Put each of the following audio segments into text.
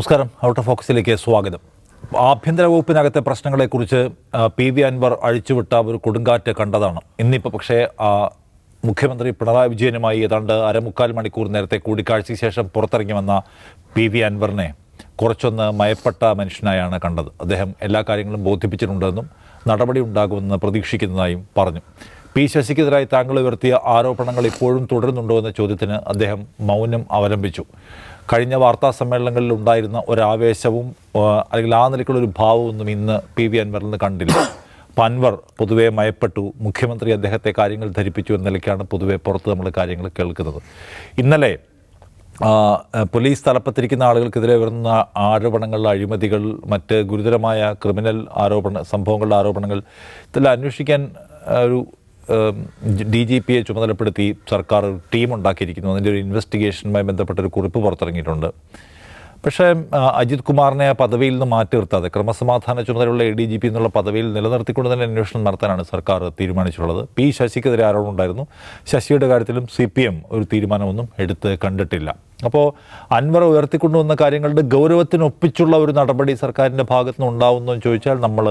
നമസ്കാരം. Out of ഫോക്കസിലേക്ക് സ്വാഗതം. ആഭ്യന്തര വകുപ്പിനകത്തെ പ്രശ്നങ്ങളെക്കുറിച്ച് പി വി അൻവർ അഴിച്ചുവിട്ട ഒരു കൊടുങ്കാറ്റ് കണ്ടതാണ്. ഇന്നിപ്പോൾ പക്ഷേ മുഖ്യമന്ത്രി പിണറായി വിജയനുമായി ഏതാണ്ട് അരമുക്കാൽ മണിക്കൂർ നേരത്തെ കൂടിക്കാഴ്ചയ്ക്ക് ശേഷം പുറത്തിറങ്ങി വന്ന പി വി അൻവറിനെ കുറച്ചൊന്ന് മയപ്പെട്ട മനുഷ്യനായാണ് കണ്ടത്. അദ്ദേഹം എല്ലാ കാര്യങ്ങളും ബോധിപ്പിച്ചിട്ടുണ്ടെന്നും നടപടി ഉണ്ടാകുമെന്ന് പ്രതീക്ഷിക്കുന്നതായും പറഞ്ഞു. പി ശശിക്കെതിരായി താങ്കൾ ഉയർത്തിയ ആരോപണങ്ങൾ ഇപ്പോഴും തുടരുന്നുണ്ടോ എന്ന ചോദ്യത്തിന് അദ്ദേഹം മൗനം അവലംബിച്ചു. കഴിഞ്ഞ വാർത്താ സമ്മേളനങ്ങളിൽ ഉണ്ടായിരുന്ന ഒരാവേശവും അല്ലെങ്കിൽ ആ നിലയ്ക്കുള്ള ഒരു ഭാവമൊന്നും ഇന്ന് പി വി അൻവറിൽ നിന്ന് കണ്ടില്ല. അപ്പം അൻവർ പൊതുവെ മയപ്പെട്ടു. മുഖ്യമന്ത്രി അദ്ദേഹത്തെ കാര്യങ്ങൾ ധരിപ്പിച്ചു എന്ന നിലയ്ക്കാണ് പൊതുവെ പുറത്ത് നമ്മൾ കാര്യങ്ങൾ കേൾക്കുന്നത്. ഇന്നലെ പോലീസ് തലപ്പത്തിരിക്കുന്ന ആളുകൾക്കെതിരെ വരുന്ന ആരോപണങ്ങൾ അഴിമതികൾ മറ്റ് ഗുരുതരമായ ക്രിമിനൽ ആരോപണ സംഭവങ്ങളുടെ ആരോപണങ്ങൾ ഇതെല്ലാം അന്വേഷിക്കാൻ ഒരു ഡി ജി പിയെ ചുമതലപ്പെടുത്തി സർക്കാർ ടീമുണ്ടാക്കിയിരിക്കുന്നു. അതിന്റെ ഒരു ഇൻവെസ്റ്റിഗേഷനുമായി ബന്ധപ്പെട്ട ഒരു കുറിപ്പ് പുറത്തിറങ്ങിയിട്ടുണ്ട്. പക്ഷേ അജിത് കുമാറിനെ ആ പദവിയിൽ നിന്ന് മാറ്റി നിർത്താതെ ക്രമസമാധാന ചുമതലയുള്ള എ ഡി ജി പി എന്നുള്ള പദവിയിൽ നിലനിർത്തിക്കൊണ്ട് തന്നെ അന്വേഷണം നടത്താനാണ് സർക്കാർ തീരുമാനിച്ചിട്ടുള്ളത്. പി ശശിക്കെതിരെ ആരോപണം ഉണ്ടായിരുന്നു. ശശിയുടെ കാര്യത്തിലും സി പി എം ഒരു തീരുമാനമൊന്നും എടുത്ത് കണ്ടിട്ടില്ല. അപ്പോൾ അൻവർ ഉയർത്തിക്കൊണ്ടുവന്ന കാര്യങ്ങളുടെ ഗൗരവത്തിനൊപ്പിച്ചുള്ള ഒരു നടപടി സർക്കാരിന്റെ ഭാഗത്തുനിന്ന് എന്ന് ചോദിച്ചാൽ നമ്മൾ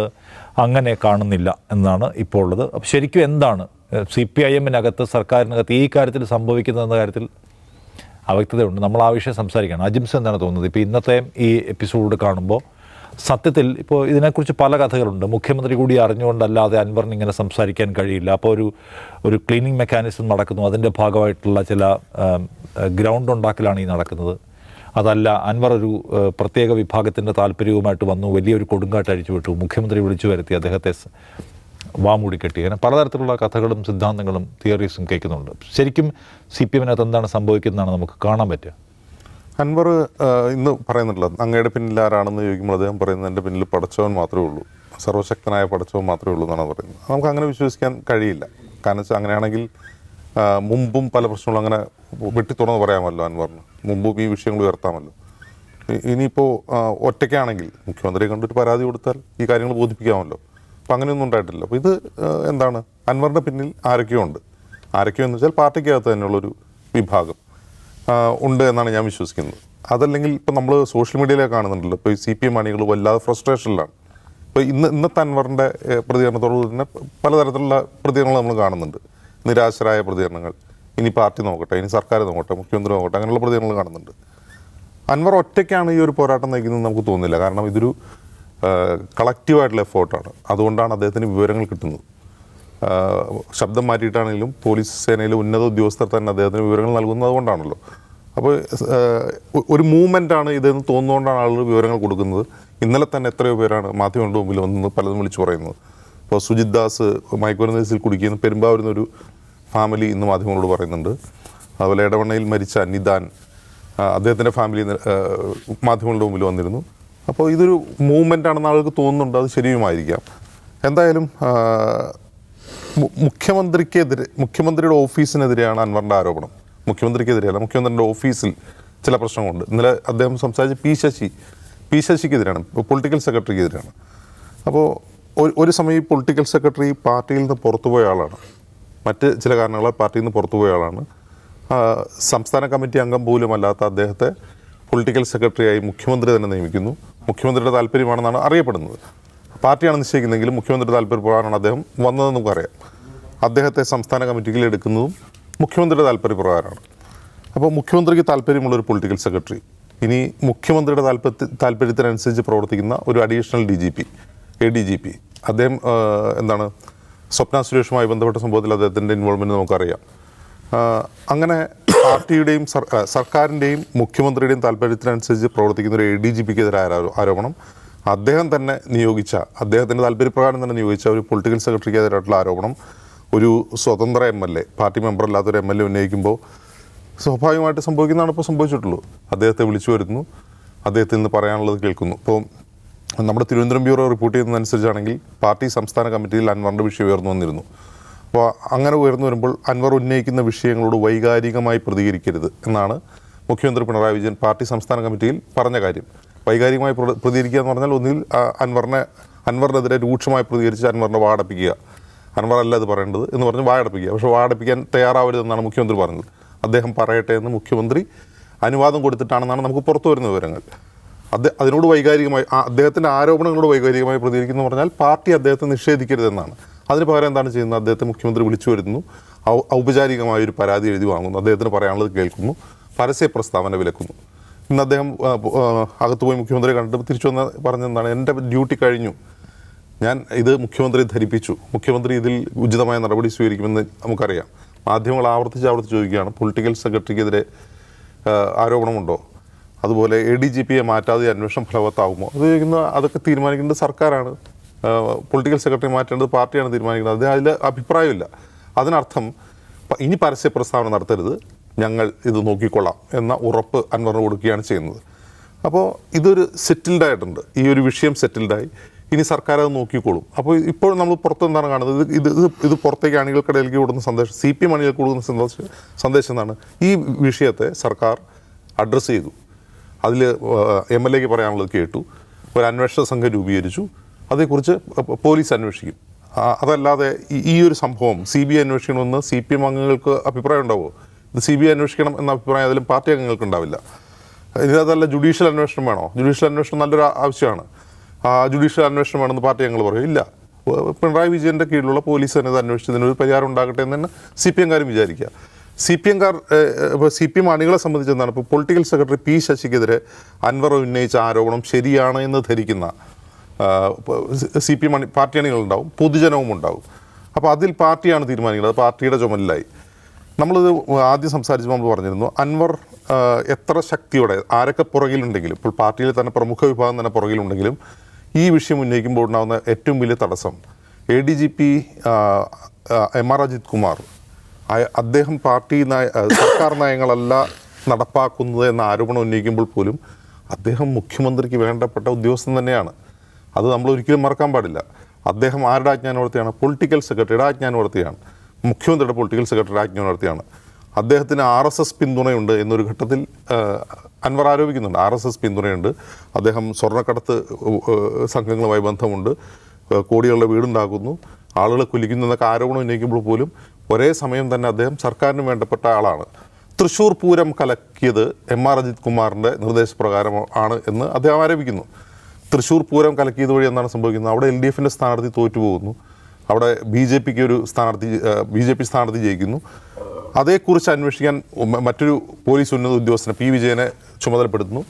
അങ്ങനെ കാണുന്നില്ല എന്നാണ് ഇപ്പോൾ ഉള്ളത്. അപ്പോൾ ശരിക്കും എന്താണ് സി പി ഐ എമ്മിനകത്ത് സർക്കാരിനകത്ത് ഈ കാര്യത്തിൽ സംഭവിക്കുന്നതെന്ന കാര്യത്തിൽ അവ്യക്തതയുണ്ട്. നമ്മൾ ആ വിഷയം സംസാരിക്കണം. അജിംസ് എന്താണ് തോന്നുന്നത്? ഇപ്പോൾ ഇന്നത്തെ ഈ എപ്പിസോഡ് കാണുമ്പോൾ സത്യത്തിൽ ഇപ്പോൾ ഇതിനെക്കുറിച്ച് പല കഥകളുണ്ട്. മുഖ്യമന്ത്രി കൂടി അറിഞ്ഞുകൊണ്ടല്ലാതെ അൻവറിന് ഇങ്ങനെ സംസാരിക്കാൻ കഴിയില്ല. അപ്പോൾ ഒരു ഒരു ക്ലീനിങ് മെക്കാനിസം നടക്കുന്നു. അതിന്റെ ഭാഗമായിട്ടുള്ള ചില ഗ്രൗണ്ട് ഉണ്ടാക്കലാണ് ഈ നടക്കുന്നത്. അതല്ല അൻവർ ഒരു പ്രത്യേക വിഭാഗത്തിന്റെ താല്പര്യവുമായിട്ട് വന്നു വലിയൊരു കൊടുങ്കാറ്റ് അഴിച്ചു വിട്ടു. മുഖ്യമന്ത്രി വിളിച്ചു വരുത്തി അദ്ദേഹത്തെ വാമൂടി കെട്ടി അങ്ങനെ പലതരത്തിലുള്ള കഥകളും സിദ്ധാന്തങ്ങളും തിയറീസും കേൾക്കുന്നുണ്ട്. ശരിക്കും സി പി എമ്മിനകത്ത് എന്താണ് സംഭവിക്കുന്നതാണ് നമുക്ക് കാണാൻ പറ്റുക. അൻവർ ഇന്ന് പറയുന്നുണ്ടല്ലോ അങ്ങയുടെ പിന്നിൽ ആരാണെന്ന് ചോദിക്കുമ്പോൾ അദ്ദേഹം പറയുന്നത് എന്റെ പിന്നിൽ പടച്ചവൻ മാത്രമേ ഉള്ളൂ. സർവശക്തനായ പടച്ചവൻ മാത്രമേ ഉള്ളൂ എന്നാണ് പറയുന്നത്. നമുക്ക് അങ്ങനെ വിശ്വസിക്കാൻ കഴിയില്ല. കാരണം വെച്ചാൽ അങ്ങനെയാണെങ്കിൽ മുമ്പും പല പ്രശ്നങ്ങളും അങ്ങനെ വെട്ടി തുറന്ന് പറയാമല്ലോ അൻവറിന്. മുമ്പും ഈ വിഷയങ്ങൾ ഉയർത്താമല്ലോ. ഇനിയിപ്പോൾ ഒറ്റയ്ക്കാണെങ്കിൽ മുഖ്യമന്ത്രിയെ കണ്ടിട്ട് പരാതി കൊടുത്താൽ ഈ കാര്യങ്ങൾ ബോധിപ്പിക്കാമല്ലോ. അപ്പം അങ്ങനെയൊന്നും ഉണ്ടായിട്ടില്ല. അപ്പോൾ ഇത് എന്താണ്? അൻവറിന്റെ പിന്നിൽ ആരൊക്കെയോ ഉണ്ട്. ആരൊക്കെയോ എന്ന് വെച്ചാൽ പാർട്ടിക്കകത്ത് തന്നെയുള്ളൊരു വിഭാഗം ഉണ്ട് എന്നാണ് ഞാൻ വിശ്വസിക്കുന്നത്. അതല്ലെങ്കിൽ ഇപ്പോൾ നമ്മൾ സോഷ്യൽ മീഡിയയിലൊക്കെ കാണുന്നുണ്ടല്ലോ. ഇപ്പോൾ ഈ സി പി എം അണികൾ വല്ലാതെ ഫ്രസ്ട്രേഷനിലാണ്. ഇപ്പോൾ ഇന്ന് ഇന്നത്തെ അൻവറിന്റെ പ്രതികരണത്തോട് തന്നെ പലതരത്തിലുള്ള പ്രതികരണങ്ങൾ നമ്മൾ കാണുന്നുണ്ട്. നിരാശരായ പ്രതികരണങ്ങൾ. ഇനി പാർട്ടി നോക്കട്ടെ ഇനി സർക്കാർ നോക്കട്ടെ മുഖ്യമന്ത്രി നോക്കട്ടെ അങ്ങനെയുള്ള പ്രതികരണങ്ങൾ കാണുന്നുണ്ട്. അൻവർ ഒറ്റയ്ക്കാണ് ഈ ഒരു പോരാട്ടം നയിക്കുന്നത് നമുക്ക് തോന്നുന്നില്ല. കാരണം ഇതൊരു കളക്റ്റീവായിട്ടുള്ള എഫേർട്ടാണ്. അതുകൊണ്ടാണ് അദ്ദേഹത്തിന് വിവരങ്ങൾ കിട്ടുന്നത്. ശബ്ദം മാറ്റിയിട്ടാണെങ്കിലും പോലീസ് സേനയിലെ ഉന്നത ഉദ്യോഗസ്ഥർ തന്നെ അദ്ദേഹത്തിന് വിവരങ്ങൾ നൽകുന്നത് അതുകൊണ്ടാണല്ലോ. അപ്പോൾ ഒരു മൂവ്മെന്റ് ആണ് ഇതെന്ന് തോന്നുന്നതുകൊണ്ടാണ് ആളുകൾ വിവരങ്ങൾ കൊടുക്കുന്നത്. ഇന്നലെ തന്നെ എത്രയോ പേരാണ് മാധ്യമങ്ങളുടെ മുമ്പിൽ വന്ന് പലതും വിളിച്ചു പറയുന്നത്. ഇപ്പോൾ സുജിത് ദാസ് മയക്കുമരുന്ന് കേസിൽ ഒരു ഫാമിലി ഇന്ന് മാധ്യമങ്ങളോട് പറയുന്നുണ്ട്. അതുപോലെ ഇടവണ്ണയിൽ മരിച്ച നിദാൻ അദ്ദേഹത്തിന്റെ ഫാമിലി മാധ്യമങ്ങളുടെ മുമ്പിൽ വന്നിരുന്നു. അപ്പോൾ ഇതൊരു മൂവ്മെന്റ് ആണെന്ന് ആൾക്ക് തോന്നുന്നുണ്ട് അത് ശരിയുമായിരിക്കാം. എന്തായാലും മുഖ്യമന്ത്രിക്കെതിരെ മുഖ്യമന്ത്രിയുടെ ഓഫീസിനെതിരെയാണ് അൻവറിന്റെ ആരോപണം. മുഖ്യമന്ത്രിക്കെതിരെയല്ല മുഖ്യമന്ത്രിയുടെ ഓഫീസിൽ ചില പ്രശ്നങ്ങളുണ്ട്. ഇന്നലെ അദ്ദേഹം സംസാരിച്ച പി ശശി പി ശശിക്കെതിരെയാണ് പൊളിറ്റിക്കൽ സെക്രട്ടറിക്കെതിരെയാണ് അപ്പോൾ ഒരു സമയം ഈ പൊളിറ്റിക്കൽ സെക്രട്ടറി പാർട്ടിയിൽ നിന്ന് പുറത്തുപോയ ആളാണ്. മറ്റ് ചില കാരണങ്ങളാൽ പാർട്ടിയിൽ നിന്ന് പുറത്തുപോയ ആളാണ്. സംസ്ഥാന കമ്മിറ്റി അംഗം പോലും അല്ലാത്ത അദ്ദേഹത്തെ പൊളിറ്റിക്കൽ സെക്രട്ടറിയായി മുഖ്യമന്ത്രി തന്നെ നിയമിക്കുന്നു. മുഖ്യമന്ത്രിയുടെ താല്പര്യമാണെന്നാണ് അറിയപ്പെടുന്നത്. പാർട്ടിയാണ് നിശ്ചയിക്കുന്നതെങ്കിലും മുഖ്യമന്ത്രിയുടെ താല്പര്യപ്രകാരമാണ് അദ്ദേഹം വന്നതെന്ന് നമുക്കറിയാം അദ്ദേഹത്തെ സംസ്ഥാന കമ്മിറ്റിയിൽ എടുക്കുന്നതും മുഖ്യമന്ത്രിയുടെ താല്പര്യപ്രകാരമാണ്. അപ്പോൾ മുഖ്യമന്ത്രിക്ക് താല്പര്യമുള്ളൊരു പൊളിറ്റിക്കൽ സെക്രട്ടറി ഇനി മുഖ്യമന്ത്രിയുടെ താല്പര്യ താല്പര്യത്തിനനുസരിച്ച് പ്രവർത്തിക്കുന്ന ഒരു additional D G P A D G P. അദ്ദേഹം എന്താണ് സ്വപ്ന സുരേഷുമായി ബന്ധപ്പെട്ട സംഭവത്തിൽ അദ്ദേഹത്തിന്റെ ഇൻവോൾവ്മെന്റ് നമുക്കറിയാം. അങ്ങനെ പാർട്ടിയുടെയും സർക്കാരിന്റെയും മുഖ്യമന്ത്രിയുടെയും താല്പര്യത്തിനനുസരിച്ച് പ്രവർത്തിക്കുന്ന ഒരു എ ഡി ജി പിക്ക് എതിരായ ആരോപണം. അദ്ദേഹം തന്നെ നിയോഗിച്ച അദ്ദേഹത്തിന്റെ താല്പര്യപ്രകാരം തന്നെ നിയോഗിച്ച ഒരു പൊളിറ്റിക്കൽ സെക്രട്ടറിക്കെതിരായിട്ടുള്ള ആരോപണം. ഒരു സ്വതന്ത്ര M L A party member അല്ലാത്തൊരു എം എൽ എ ഉന്നയിക്കുമ്പോൾ സ്വാഭാവികമായിട്ട് സംഭവിക്കുന്നതാണ് ഇപ്പോൾ സംഭവിച്ചിട്ടുള്ളൂ അദ്ദേഹത്തെ വിളിച്ചു വരുന്നു അദ്ദേഹത്തിൽ നിന്ന് പറയാനുള്ളത് കേൾക്കുന്നു. ഇപ്പോൾ നമ്മുടെ തിരുവനന്തപുരം ബ്യൂറോ റിപ്പോർട്ട് ചെയ്യുന്നതനുസരിച്ചാണെങ്കിൽ പാർട്ടി സംസ്ഥാന കമ്മിറ്റിയിൽ അൻവറിന്റെ വിഷയം ഉയർന്നു വന്നിരുന്നു. അപ്പോൾ അങ്ങനെ ഉയർന്നു വരുമ്പോൾ അൻവർ ഉന്നയിക്കുന്ന വിഷയങ്ങളോട് വൈകാരികമായി പ്രതികരിക്കരുത് എന്നാണ് മുഖ്യമന്ത്രി പിണറായി വിജയൻ പാർട്ടി സംസ്ഥാന കമ്മിറ്റിയിൽ പറഞ്ഞ കാര്യം. വൈകാരികമായി പ്ര- പ്രതികരിക്കുക എന്ന് പറഞ്ഞാൽ ഒന്നിൽ അൻവറിനെ അൻവറിനെതിരെ രൂക്ഷമായി പ്രതികരിച്ച് അൻവറിനെ വാടപ്പിക്കുക. അൻവർ അല്ല ഇത് പറയേണ്ടത് എന്ന് പറഞ്ഞ് വാടപ്പിക്കുക പക്ഷേ വാടപ്പിക്കാൻ തയ്യാറാവരുതെന്നാണ് മുഖ്യമന്ത്രി പറഞ്ഞത്. അദ്ദേഹം പറയട്ടെ എന്ന് മുഖ്യമന്ത്രി അനുവാദം കൊടുത്തിട്ടാണെന്നാണ് നമുക്ക് പുറത്തു വരുന്ന വിവരങ്ങൾ. അദ്ദേഹം അതിനോട് വൈകാരികമായി അദ്ദേഹത്തിന്റെ ആരോപണങ്ങളോട് വൈകാരികമായി പ്രതികരിക്കുന്നു പറഞ്ഞാൽ പാർട്ടി അദ്ദേഹത്തെ നിഷേധിക്കരുതെന്നാണ്. അതിന് പകരം എന്താണ് ചെയ്യുന്നത്? അദ്ദേഹത്തെ മുഖ്യമന്ത്രി വിളിച്ചു വരുന്നു ഔപചാരികമായ ഒരു പരാതി എഴുതി വാങ്ങുന്നു. അദ്ദേഹത്തിന് പറയാനുള്ളത് കേൾക്കുന്നു. പരസ്യ പ്രസ്താവന വിലക്കുന്നു. ഇന്ന് അദ്ദേഹം അകത്ത് പോയി മുഖ്യമന്ത്രിയെ കണ്ടിട്ട് തിരിച്ചു വന്ന് പറഞ്ഞെന്താണ്? എന്റെ ഡ്യൂട്ടി കഴിഞ്ഞു. ഞാൻ ഇത് മുഖ്യമന്ത്രി ധരിപ്പിച്ചു. മുഖ്യമന്ത്രി ഇതിൽ ഉചിതമായ നടപടി സ്വീകരിക്കുമെന്ന് നമുക്കറിയാം. മാധ്യമങ്ങൾ ആവർത്തിച്ച് ആവർത്തിച്ച് ചോദിക്കുകയാണ്. പൊളിറ്റിക്കൽ സെക്രട്ടറിക്കെതിരെ ആരോപണമുണ്ടോ? അതുപോലെ എ ഡി ജി പിയെ മാറ്റാതെ അന്വേഷണം ഫലവത്താകുമോ അത് അതൊക്കെ തീരുമാനിക്കേണ്ടത് സർക്കാരാണ്. പൊളിറ്റിക്കൽ സെക്രട്ടറി മാറ്റേണ്ടത് പാർട്ടിയാണ് തീരുമാനിക്കുന്നത്. അത് അതിൽ അഭിപ്രായമില്ല. അതിനർത്ഥം ഇനി പരസ്യ പ്രസ്താവന നടത്തരുത്. ഞങ്ങൾ ഇത് നോക്കിക്കൊള്ളാം എന്ന ഉറപ്പ് അൻവറിന് കൊടുക്കുകയാണ് ചെയ്യുന്നത്. അപ്പോൾ ഇതൊരു സെറ്റിൽഡ് ആയിട്ടുണ്ട്. ഈ ഒരു വിഷയം സെറ്റിൽഡായി ഇനി സർക്കാർ അത് നോക്കിക്കോളും. അപ്പോൾ ഇപ്പോൾ നമ്മൾ പുറത്ത് എന്താണ് കാണുന്നത്? ഇത് ഇത് ഇത് പുറത്തേക്ക് അണികൾക്കിടയിലേക്ക് കൊടുക്കുന്ന സന്ദേശം സി പി എം അണികൾക്ക് കൊടുക്കുന്ന സന്ദേശം സന്ദേശം എന്താണ് ഈ വിഷയത്തെ സർക്കാർ അഡ്രസ്സ് ചെയ്തു. അതിൽ എം എൽ എക്ക് പറയാനുള്ളത് കേട്ടു. ഒരു അന്വേഷണ സംഘം രൂപീകരിച്ചു. അതേക്കുറിച്ച് പോലീസ് അന്വേഷിക്കും. അതല്ലാതെ ഈ- ഒരു സംഭവം സി ബി ഐ അന്വേഷിക്കണമെന്ന് സി പി എം അംഗങ്ങൾക്ക് അഭിപ്രായം ഉണ്ടാവുമോ ഇത് സി ബി ഐ അന്വേഷിക്കണം എന്ന അഭിപ്രായം അതിലും പാർട്ടി അംഗങ്ങൾക്ക് ഉണ്ടാവില്ല. ഇതിനകത്തല്ല ജുഡീഷ്യൽ അന്വേഷണം വേണോ? ജുഡീഷ്യൽ അന്വേഷണം നല്ലൊരു ആവശ്യമാണ്. ജുഡീഷ്യൽ അന്വേഷണം വേണമെന്ന് പാർട്ടി അംഗങ്ങൾ പറയും. ഇല്ല. പിണറായി വിജയന്റെ കീഴിലുള്ള പോലീസ് തന്നെ ഇത് അന്വേഷിച്ചതിന് ഒരു പരിഹാരം ഉണ്ടാകട്ടെ എന്ന് തന്നെ സി പി എംകാരും വിചാരിക്കുക. സി പി എംകാർ ഇപ്പോൾ സി പി എം അണികളെ സംബന്ധിച്ച് എന്താണ്? ഇപ്പോൾ പൊളിറ്റിക്കൽ സെക്രട്ടറി പി ശശിക്കെതിരെ അൻവർ ഉന്നയിച്ച ആരോപണം ശരിയാണ് എന്ന് ധരിക്കുന്ന സി പി എം അണി പാർട്ടി അണികളുണ്ടാവും പൊതുജനവും ഉണ്ടാവും. അപ്പോൾ അതിൽ പാർട്ടിയാണ് തീരുമാനിക്കുന്നത് അത് പാർട്ടിയുടെ ചുമലിലായി. നമ്മളിത് ആദ്യം സംസാരിച്ചപ്പോൾ നമ്മൾ പറഞ്ഞിരുന്നു അൻവർ എത്ര ശക്തിയോടെ ആരൊക്കെ പുറകിലുണ്ടെങ്കിലും ഇപ്പോൾ പാർട്ടിയിലെ തന്നെ പ്രമുഖ വിഭാഗം തന്നെ പുറകിലുണ്ടെങ്കിലും ഈ വിഷയം ഉന്നയിക്കുമ്പോൾ ഉണ്ടാകുന്ന ഏറ്റവും വലിയ തടസ്സം A D G P M R Ajith Kumar അദ്ദേഹം പാർട്ടി നയ സർക്കാർ നയങ്ങളല്ല നടപ്പാക്കുന്നത് എന്ന ആരോപണം ഉന്നയിക്കുമ്പോൾ പോലും അദ്ദേഹം മുഖ്യമന്ത്രിക്ക് വേണ്ടപ്പെട്ട ഉദ്യോഗസ്ഥൻ തന്നെയാണ്. അത് നമ്മൾ ഒരിക്കലും മറക്കാൻ പാടില്ല. അദ്ദേഹം ആരുടെ ആജ്ഞാനവർത്തിയാണ്? പൊളിറ്റിക്കൽ സെക്രട്ടറിയുടെ ആജ്ഞാനവർത്തിയാണ്. മുഖ്യമന്ത്രിയുടെ പൊളിറ്റിക്കൽ സെക്രട്ടറി ആജ്ഞാനവർത്തിയാണ്. അദ്ദേഹത്തിന് ആർ എസ് എസ് പിന്തുണയുണ്ട് എന്നൊരു ഘട്ടത്തിൽ അൻവർ ആരോപിക്കുന്നുണ്ട്. ആർ എസ് എസ് പിന്തുണയുണ്ട്. അദ്ദേഹം സ്വർണക്കടത്ത് സംഘങ്ങളുമായി ബന്ധമുണ്ട്. കോടികളുടെ വീടുണ്ടാക്കുന്നു. ആളുകളെ കുലിക്കുന്നു എന്നൊക്കെ ആരോപണം ഉന്നയിക്കുമ്പോൾ പോലും ഒരേ സമയം തന്നെ അദ്ദേഹം സർക്കാരിന് വേണ്ടപ്പെട്ട ആളാണ്. തൃശ്ശൂർ പൂരം കലക്കിയത് എം ആർ അജിത് കുമാറിന്റെ നിർദ്ദേശപ്രകാരം ആണ് എന്ന് അദ്ദേഹം ആരോപിക്കുന്നു. തൃശ്ശൂർ പൂരം കലക്കിയത് വഴി എന്താണ് സംഭവിക്കുന്നത്? അവിടെ എൽ ഡി എഫിന്റെ സ്ഥാനാർത്ഥി തോറ്റുപോകുന്നു. അവിടെ ബി ജെ പിക്ക് ഒരു സ്ഥാനാർത്ഥി ബി ജെ പി സ്ഥാനാർത്ഥി ജയിക്കുന്നു. അതേക്കുറിച്ച് അന്വേഷിക്കാൻ മറ്റൊരു പോലീസ് ഉന്നത ഉദ്യോഗസ്ഥനെ പി വിജയനെ ചുമതലപ്പെടുത്തുന്നു.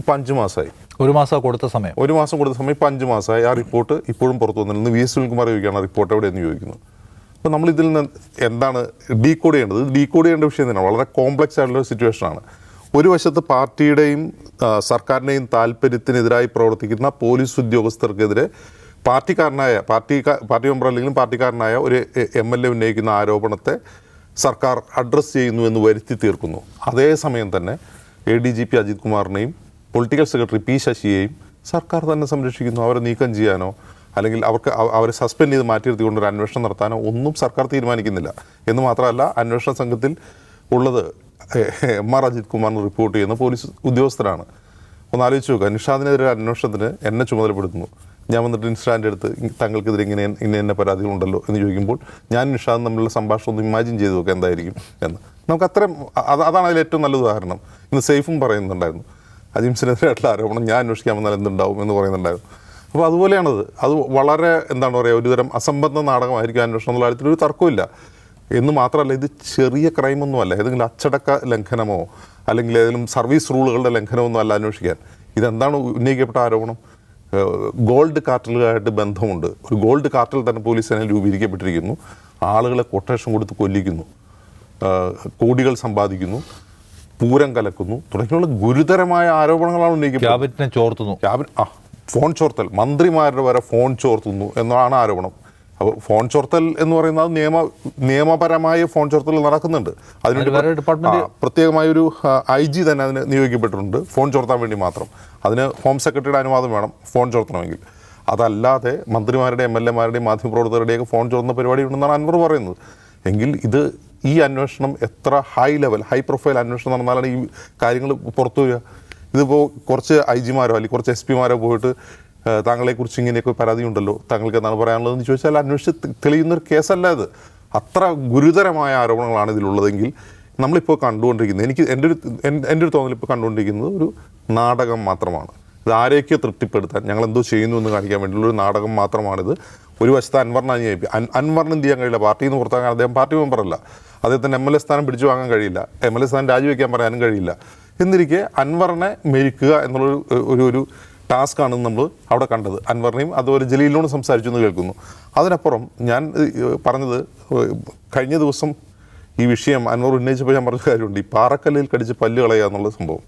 ഇപ്പം അഞ്ച് മാസമായി. ഒരു മാസം കൊടുത്ത സമയം. ഒരു മാസം കൊടുത്ത സമയം ഇപ്പം അഞ്ച് മാസമായി. ആ റിപ്പോർട്ട് ഇപ്പോഴും പുറത്തു വന്നിരുന്നു വി എസ് സുനിൽകുമാർ ചോദിക്കുകയാണ് റിപ്പോർട്ട് എവിടെയെന്ന് ചോദിക്കുന്നു. അപ്പോൾ നമ്മൾ ഇതിൽ നിന്ന് എന്താണ് ഡീകോഡ് ചെയ്യേണ്ടത്? ഡീകോഡ് ചെയ്യേണ്ട വിഷയം തന്നെയാണ്. വളരെ കോംപ്ലക്സ് ആയിട്ടുള്ള സിറ്റുവേഷനാണ് ഒരു വശത്ത് പാർട്ടിയുടെയും സർക്കാരിന്റെയും താല്പര്യത്തിനെതിരായി പ്രവർത്തിക്കുന്ന പോലീസ് ഉദ്യോഗസ്ഥർക്കെതിരെ പാർട്ടിക്കാരനായ പാർട്ടി പാർട്ടി മെമ്പർ അല്ലെങ്കിലും പാർട്ടിക്കാരനായ ഒരു എം എൽ എ ഉന്നയിക്കുന്ന ആരോപണത്തെ സർക്കാർ അഡ്രസ്സ് ചെയ്യുന്നു എന്ന് വരുത്തി തീർക്കുന്നു. അതേസമയം തന്നെ A D G P Ajith കുമാറിനെയും political secretary P ശശിയെയും സർക്കാർ തന്നെ സംരക്ഷിക്കുന്നു. അവരെ നീക്കം ചെയ്യാനോ അല്ലെങ്കിൽ അവർക്ക് അവ- അവരെ സസ്പെൻഡ് ചെയ്ത് മാറ്റി നിർത്തിക്കൊണ്ട് ഒരു അന്വേഷണം നടത്താനോ ഒന്നും സർക്കാർ തീരുമാനിക്കുന്നില്ല. എന്ന് മാത്രമല്ല അന്വേഷണ സംഘത്തിൽ ഉള്ളത് എം ആർ അജിത് കുമാറിന് റിപ്പോർട്ട് ചെയ്യുന്ന പോലീസ് ഉദ്യോഗസ്ഥരാണ്. ഒന്ന് ആലോചിച്ച് നോക്കുക നിഷാദിനെതിരെ അന്വേഷണത്തിന് എന്നെ ചുമതലപ്പെടുത്തുന്നു. ഞാൻ വന്നിട്ട് നിഷാദിന്റെ അടുത്ത് തങ്ങൾക്കെതിരെ ഇങ്ങനെ ഇന്ന ഇന്ന പരാതികളുണ്ടല്ലോ എന്ന് ചോദിക്കുമ്പോൾ ഞാൻ നിഷാദ് തമ്മിലുള്ള സംഭാഷണം ഒന്ന് ഇമാജിൻ ചെയ്ത് നോക്കുക എന്തായിരിക്കും എന്ന്. നമുക്ക് അത്രയും അത് അതാണ് അതിൽ ഏറ്റവും നല്ല ഉദാഹരണം. ഇന്ന് സേഫും പറയുന്നുണ്ടായിരുന്നു. അജിംസിനെതിരായിട്ടുള്ള ആരോപണം ഞാൻ അന്വേഷിക്കാൻ വന്നാൽ എന്തുണ്ടാവും എന്ന് പറയുന്നുണ്ടായിരുന്നു. അപ്പോൾ അതുപോലെയാണത്. അത് വളരെ എന്താണ് പറയുക ഒരുതരം അസംബന്ധ നാടകമായിരിക്കും അന്വേഷണം എന്നുള്ള കാര്യത്തിൽ ഒരു തർക്കമില്ല എന്ന് മാത്രമല്ല ഇത് ചെറിയ ക്രൈമൊന്നുമല്ല. ഏതെങ്കിലും അച്ചടക്ക ലംഘനമോ അല്ലെങ്കിൽ ഏതെങ്കിലും സർവീസ് റൂളുകളുടെ ലംഘനമൊന്നും അല്ല അന്വേഷിക്കാൻ. ഇതെന്താണ് ഉന്നയിക്കപ്പെട്ട ആരോപണം? ഗോൾഡ് കാർട്ടലുകളായിട്ട് ബന്ധമുണ്ട്. ഒരു ഗോൾഡ് കാർട്ടൽ തന്നെ പോലീസ് സേന രൂപീകരിക്കപ്പെട്ടിരിക്കുന്നു. ആളുകളെ കൊട്ടേഷൻ കൊടുത്ത് കൊല്ലിക്കുന്നു. കോടികൾ സമ്പാദിക്കുന്നു. പൂരം കലക്കുന്നു. തുടങ്ങിയുള്ള ഗുരുതരമായ ആരോപണങ്ങളാണ് ഉന്നയിക്കുന്നത് ക്യാബിനറ്റിനെ ചോർത്തുന്നു. ക്യാബിൻ ആ. ഫോൺ ചോർത്തൽ. മന്ത്രിമാരുടെ വരെ ഫോൺ ചോർത്തുന്നു എന്നാണ് ആരോപണം. അപ്പോൾ ഫോൺ ചോർത്തൽ എന്ന് പറയുന്നത് നിയമ നിയമപരമായ ഫോൺ ചോർത്തൽ നടക്കുന്നുണ്ട്. അതിനുവേണ്ടി പ്രത്യേകമായൊരു ഐ ജി തന്നെ അതിന് നിയോഗിക്കപ്പെട്ടിട്ടുണ്ട്. ഫോൺ ചോർത്താൻ വേണ്ടി മാത്രം. അതിന് ഹോം സെക്രട്ടറിയുടെ അനുവാദം വേണം ഫോൺ ചോർത്തണമെങ്കിൽ. അതല്ലാതെ മന്ത്രിമാരുടെ എം എൽ എമാരുടെയും മാധ്യമപ്രവർത്തകരുടെയൊക്കെ ഫോൺ ചോർന്ന പരിപാടി ഉണ്ടെന്നാണ് അൻവർ പറയുന്നത്. എങ്കിൽ ഇത് ഈ അന്വേഷണം എത്ര ഹൈ ലെവൽ ഹൈ പ്രൊഫൈൽ അന്വേഷണം നടന്നാലാണ് ഈ കാര്യങ്ങൾ പുറത്തു വരിക? ഇതിപ്പോൾ കുറച്ച് ഐ ജിമാരോ അല്ലെങ്കിൽ കുറച്ച് എസ് പിമാരോ പോയിട്ട് താങ്കളെക്കുറിച്ച് ഇങ്ങനെയൊക്കെ പരാതി ഉണ്ടല്ലോ താങ്കൾക്ക് എന്താണ് പറയാനുള്ളതെന്ന് ചോദിച്ചാൽ അന്വേഷിച്ച് തെളിയുന്നൊരു കേസല്ല അത് അത്ര ഗുരുതരമായ ആരോപണങ്ങളാണ് ഇതിലുള്ളതെങ്കിൽ നമ്മളിപ്പോൾ കണ്ടുകൊണ്ടിരിക്കുന്നത് എനിക്ക് എന്റെ ഒരു എന്റെ ഒരു തോന്നൽ ഇപ്പോൾ കണ്ടുകൊണ്ടിരിക്കുന്നത് ഒരു നാടകം മാത്രമാണ്. ഇത് ആരെയൊക്കെ തൃപ്തിപ്പെടുത്താൻ ഞങ്ങൾ എന്തോ ചെയ്യുന്നു എന്ന് കാണിക്കാൻ വേണ്ടിയുള്ള ഒരു നാടകം മാത്രമാണിത്. ഒരു വശത്ത് അൻവറിനെ അനുയായിപ്പി അൻ അൻവറിന് എന്ത് ചെയ്യാൻ കഴിയില്ല? പാർട്ടിയിൽ നിന്ന് പുറത്താക്കാൻ അദ്ദേഹം പാർട്ടി മെമ്പറല്ല. അദ്ദേഹത്തിന് എം എൽ എ സ്ഥാനം പിടിച്ചു വാങ്ങാൻ കഴിയില്ല. എം എൽ എ സ്ഥാനം രാജിവെക്കാൻ പറയാനും കഴിയില്ല. എന്നിരിക്കെ അൻവറിനെ മെരിക്കുക എന്നുള്ളൊരു ഒരു ഒരു ടാസ്ക് ആണ് നമ്മൾ അവിടെ കണ്ടത്. അൻവറിനെയും അതുപോലെ ജലീലിനോട് സംസാരിച്ചു എന്ന് കേൾക്കുന്നു. അതിനപ്പുറം ഞാൻ പറഞ്ഞത് കഴിഞ്ഞ ദിവസം ഈ വിഷയം അൻവർ ഉന്നയിച്ചപ്പോൾ ഞാൻ പറഞ്ഞ കാര്യമുണ്ട്. ഈ പാറക്കല്ലിൽ കടിച്ച് പല്ല് കളയുക എന്നുള്ള സംഭവം.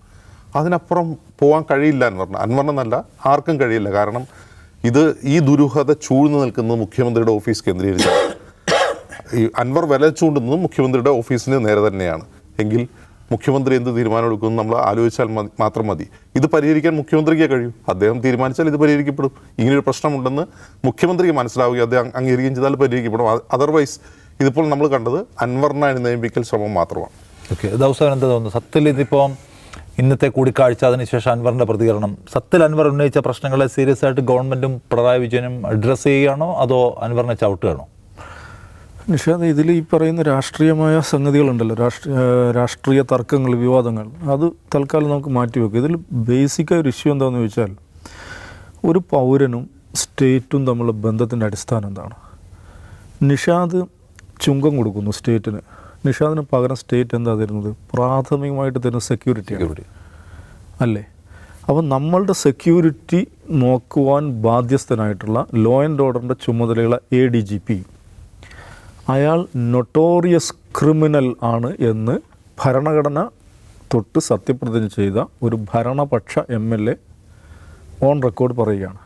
അതിനപ്പുറം പോകാൻ കഴിയില്ല അൻവറിന്. അൻവറിനെന്നല്ല ആർക്കും കഴിയില്ല. കാരണം ഇത് ഈ ദുരൂഹത ചൂഴ്ന്നു നിൽക്കുന്നത് മുഖ്യമന്ത്രിയുടെ ഓഫീസ് കേന്ദ്രീകരിച്ചാണ്. ഈ അൻവർ വില ചൂണ്ടുന്നത് മുഖ്യമന്ത്രിയുടെ ഓഫീസിന് നേരെ തന്നെയാണ്. എങ്കിൽ മുഖ്യമന്ത്രി എന്ത് തീരുമാനം എടുക്കും നമ്മൾ ആലോചിച്ചാൽ മതി മാത്രം മതി. ഇത് പരിഹരിക്കാൻ മുഖ്യമന്ത്രിക്കേ കഴിയും. അദ്ദേഹം തീരുമാനിച്ചാൽ ഇത് പരിഹരിക്കപ്പെടും. ഇങ്ങനൊരു പ്രശ്നമുണ്ടെന്ന് മുഖ്യമന്ത്രിക്ക് മനസ്സിലാവുകയും അദ്ദേഹം അംഗീകരിക്കുകയും ചെയ്താൽ പരിഹരിക്കപ്പെടും. അതർവൈസ് ഇതിപ്പോൾ നമ്മൾ കണ്ടത് അൻവറിനെ അനുനയിപ്പിക്കൽ ശ്രമം മാത്രമാണ്. ഓക്കെ ദൗസാൻ എന്താ തോന്നുന്നു? സത്യത്തിൽ ഇതിപ്പോൾ ഇന്നത്തെ കൂടിക്കാഴ്ച അതിനുശേഷം അൻവറിന്റെ പ്രതികരണം. സത്യത്തിൽ അൻവർ ഉന്നയിച്ച പ്രശ്നങ്ങളെ സീരിയസ് ആയിട്ട് ഗവൺമെന്റും പിണറായി വിജയനും അഡ്രസ്സ് ചെയ്യുകയാണോ? അതോ അൻവറിനെ ചവിട്ടുകയാണോ? നിഷാദ് ഇതിൽ ഈ പറയുന്ന രാഷ്ട്രീയമായ സംഗതികളുണ്ടല്ലോ. രാഷ്ട്രീയ രാഷ്ട്രീയ തർക്കങ്ങൾ വിവാദങ്ങൾ അത് തൽക്കാലം നമുക്ക് മാറ്റിവെക്കും ഇതിൽ ബേസിക്കായ ഒരു ഇഷ്യൂ എന്താണെന്ന് ചോദിച്ചാൽ ഒരു പൗരനും സ്റ്റേറ്റും തമ്മിലുള്ള ബന്ധത്തിന്റെ അടിസ്ഥാനം എന്താണ്? നിഷാദ് ചുങ്കം കൊടുക്കുന്നു സ്റ്റേറ്റിന്. നിഷാദിന് പകരം സ്റ്റേറ്റ് എന്താ തരുന്നത്? പ്രാഥമികമായിട്ട് തരുന്ന സെക്യൂരിറ്റി അല്ലേ? അപ്പോൾ നമ്മളുടെ സെക്യൂരിറ്റി നോക്കുവാൻ ബാധ്യസ്ഥനായിട്ടുള്ള ലോ ആൻഡ് ഓർഡറിന്റെ ചുമതലയുള്ള എ ഡി ജി പി അയാൾ നൊട്ടോറിയസ് ക്രിമിനൽ ആണ് എന്ന് ഭരണഘടന തൊട്ട് സത്യപ്രതിജ്ഞ ചെയ്ത ഒരു ഭരണപക്ഷ M L A on record പറയുകയാണ്.